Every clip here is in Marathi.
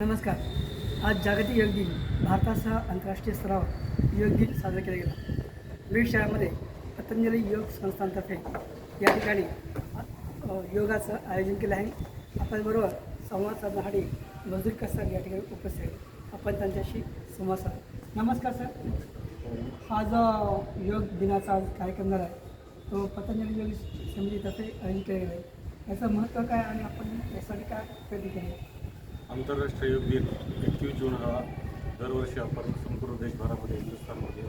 नमस्कार. आज जागतिक योग दिन. भारतासह आंतरराष्ट्रीय स्तरावर योग दिन साजरा केला गेला. बीड शहरामध्ये पतंजली योग संस्थांतर्फे या ठिकाणी योगाचं आयोजन केलं आहे. आपल्याबरोबर संवाद साधण्यासाठी मजूर सर या ठिकाणी उपस्थित आहेत. आपण त्यांच्याशी संवाद साधू. नमस्कार सर. हा जो योग दिनाचा आज कार्यक्रम झाला आहे. तो पतंजली योग समितीतर्फे आयोजित केला गेला आहे. याचं महत्त्व काय आणि आपण यासाठी काय प्रयत्न केले आंतरराष्ट्रीय योग दिन एकवीस जून हा दरवर्षी आपण संपूर्ण देशभरामध्ये हिंदुस्थानमध्ये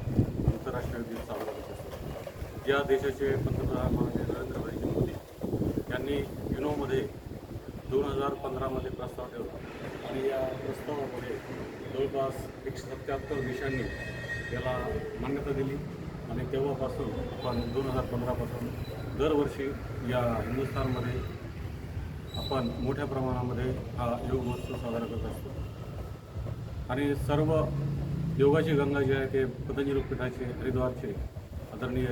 आंतरराष्ट्रीय योग दिन साजरा करत असतो. या देशाचे पंतप्रधान माननीय नरेंद्रभाई मोदी यांनी युनोमध्ये दोन हजार पंधरामध्ये प्रस्ताव ठेवला आणि या प्रस्तावामध्ये जवळपास एकशे सत्याहत्तर देशांनी याला मान्यता दिली आणि तेव्हापासून आपण दोन हजार पंधरापासून दरवर्षी या हिंदुस्थानमध्ये आपण मोठ्या प्रमाणामध्ये हा योग महोत्सव साजरा करत असतो. आणि सर्व योगाची गंगा जी आहे ते पतंजली लोकपीठाचे हरिद्वारचे आदरणीय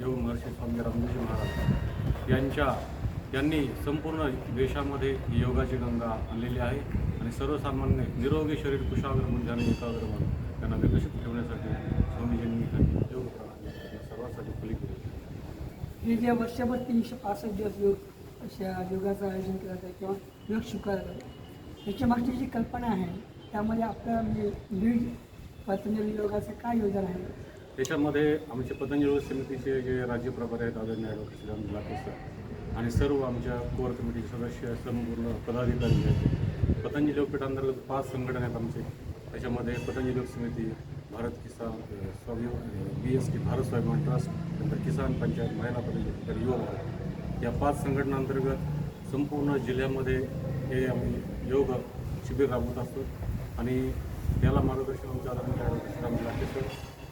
योग महर्षी स्वामी रामदेवजी महाराज यांच्या यांनी संपूर्ण देशामध्ये योगाची गंगा आणलेली आहे. आणि सर्वसामान्य निरोगी शरीर कुशाग्र बुद्धी आणि एकाग्र मन त्यांना विकसित ठेवण्यासाठी स्वामीजींनी ही योग प्रणाली सर्वांसाठी खुली केली. हे जे वर्षभर तीनशे पासष्ट दिवस योग अशा योगाचं आयोजन केलं जातं किंवा योग शिकवला जातो. याच्या मागची जी कल्पना आहे त्यामध्ये आपलं म्हणजे लीड पतंजली योगाचं काय योजना आहे? त्याच्यामध्ये आमचे पतंजली योग समितीचे जे राज्य प्रभारी आहेत आदरणीय ॲडव्होकेट श्रीराम लाटे सर आणि सर्व आमच्या कोर कमिटीचे सदस्य संपूर्ण पदाधिकारी आहेत. पतंजली लोकपीठांतर्गत पाच संघटना आहेत आमचे. त्याच्यामध्ये पतंजली योग समिती भारत किसान स्वाभिमान बी S T Bharat Swabhiman trust नंतर किसान पंचायत महिला पतंजली तर युवा भारत. या पाच संघटनांतर्गत संपूर्ण जिल्ह्यामध्ये हे आम्ही योग शिबिर राबवत असतो. आणि त्याला मार्गदर्शन आमच्या आदरणीय लाटे सर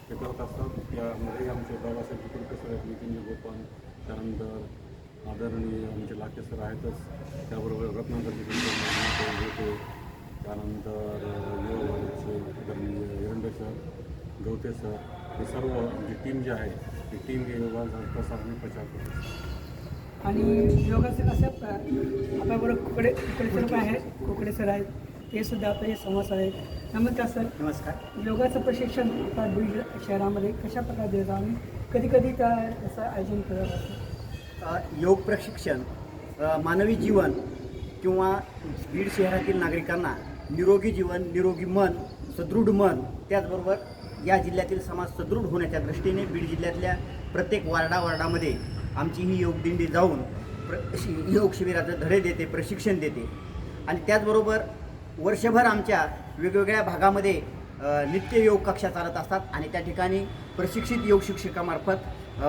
हे करत असतात. यामध्ये आमचे बाबासाहेब कुटुंबे सर आहेत नितीन गोपाल त्यानंतर आदरणीय आमचे लाटे सर आहेतच. त्याबरोबर रत्नाकरजी होते त्यानंतर युवाचे आदरणीय सर गवते सर हे सर्व जी टीम जी आहे ती टीम हे योगाचा प्रसार आणि प्रचार करत आणि योगाचं कसं आपल्याबरोबर कुकडे कुकडे सर आहेत कुकडे सर आहेत ते सुद्धा आपले संवाद आहेत. नमस्कार सर. नमस्कार. योगाचं प्रशिक्षण आता बीड शहरामध्ये कशा प्रकारे जातं आणि कधी कधी त्या याचं आयोजन केलं जातं अ, योग प्रशिक्षण मानवी जीवन किंवा बीड शहरातील नागरिकांना निरोगी जीवन निरोगी मन सदृढ मन त्याचबरोबर या जिल्ह्यातील समाज सदृढ होण्याच्या दृष्टीने बीड जिल्ह्यातल्या प्रत्येक वार्डा वार्डामध्ये आमची ही योग दिंडी जाऊन प्र शि- योग शिबिराचं धडे देते प्रशिक्षण देते. आणि त्याचबरोबर वर्षभर आमच्या वेगवेगळ्या भागामध्ये नित्य योग कक्षा चालत असतात आणि त्या ठिकाणी प्रशिक्षित योग शिक्षकामार्फत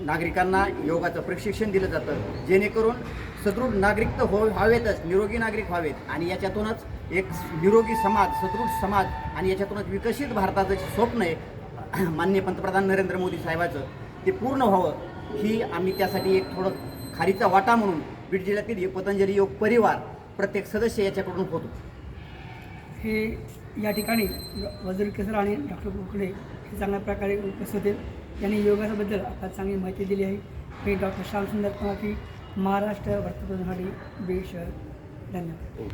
नागरिकांना योगाचं प्रशिक्षण दिलं जातं. जेणेकरून सदृढ नागरिक तर हो व्हावेतच निरोगी नागरिक व्हावेत. आणि याच्यातूनच एक निरोगी समाज सदृढ समाज आणि याच्यातूनच विकसित भारताचं स्वप्न आहे माननीय पंतप्रधान नरेंद्र मोदी साहेबाचं ते पूर्ण व्हावं. ही आम्ही त्यासाठी एक थोडं खारीचा वाटा म्हणून बीड जिल्ह्यातील पतंजली योग परिवार प्रत्येक सदस्य याच्याकडून होतो. हे या ठिकाणी वजीर केसर आणि डॉक्टर कुकडे हे चांगल्या प्रकारे उपस्थित होते. त्यांनी योगाबद्दल आता चांगली माहिती दिली आहे. हे डॉक्टर श्यामसुंदर पवाकी महाराष्ट्र वर्तमानसाठी बीड शहर. धन्यवाद.